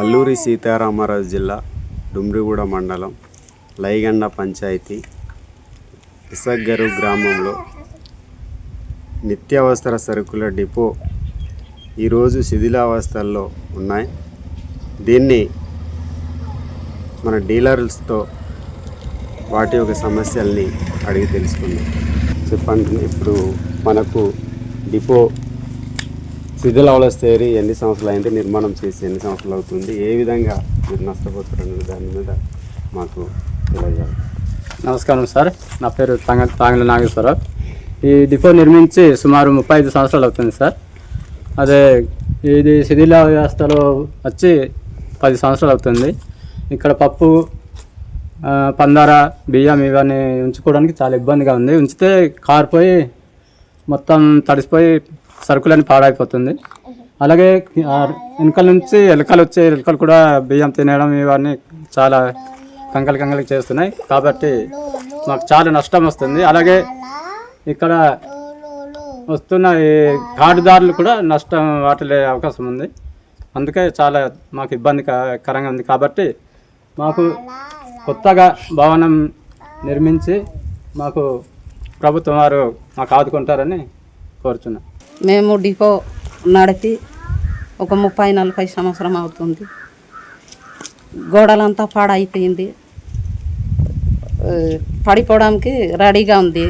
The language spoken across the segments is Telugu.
అల్లూరి సీతారామరాజు జిల్లా డుమ్రిగూడ మండలం లైగండ పంచాయతీ ఇసగ్గరు గ్రామంలో నిత్యావసర సరుకుల డిపో ఈరోజు శిథిలావస్థల్లో ఉన్నాయి. దీన్ని మన డీలర్స్తో వాటి యొక్క సమస్యల్ని అడిగి తెలుసుకుందాం. చెప్పండి ఇప్పుడు మనకు డిపో శిథిలావస్థేరి ఎన్ని సంవత్సరాలు అయింది నిర్మాణం చేసి ఎన్ని సంవత్సరాలు అవుతుంది ఏ విధంగా మీరు నష్టపోతున్నారు దాని మీద మాకు తెలియజేయాలి. నమస్కారం సార్. నా పేరు తంగ తాంగల నాగేశ్వరరావు. ఈ డిపో నిర్మించి సుమారు ముప్పై ఐదు సంవత్సరాలు అవుతుంది సార్. అదే ఇది శిథిల వ్యవస్థలో వచ్చి పది సంవత్సరాలు అవుతుంది. ఇక్కడ పప్పు పందార బియ్యం ఇవన్నీ ఉంచుకోవడానికి చాలా ఇబ్బందిగా ఉంది. ఉంచితే కారిపోయి మొత్తం తడిసిపోయి సరుకులన్నీ పాడైపోతుంది. అలాగే ఆ వెనకాల నుంచి ఎలకలు వచ్చే ఎలకలు కూడా బియ్యం తినడం ఇవన్నీ చాలా కంకలు కంకలు చేస్తున్నాయి. కాబట్టి మాకు చాలా నష్టం వస్తుంది. అలాగే ఇక్కడ వస్తున్న ఈ కార్డుదారులు కూడా నష్టం వాటిల్లే అవకాశం ఉంది. అందుకే చాలా మాకు ఇబ్బందికరంగా ఉంది. కాబట్టి మాకు కొత్తగా భవనం నిర్మించి మాకు ప్రభుత్వం వారు మాకు ఆదుకుంటారని కోరుచున్నాం. మేము డిపో నడిపి ఒక ముప్పై నలభై సంవత్సరం అవుతుంది. గోడలంతా పాడైపోయింది. పడిపోవడానికి రెడీగా ఉంది.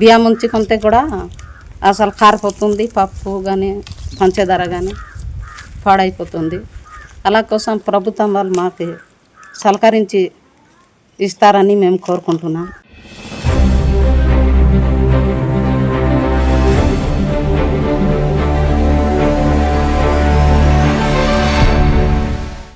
బియ్యం ఉంచుకుంటే కూడా అసలు కారిపోతుంది పప్పు కానీ పంచదార కానీ పాడైపోతుంది. అలా కోసం ప్రభుత్వం వాళ్ళు మాకు సహకరించి ఇస్తారని మేము కోరుకుంటున్నాం.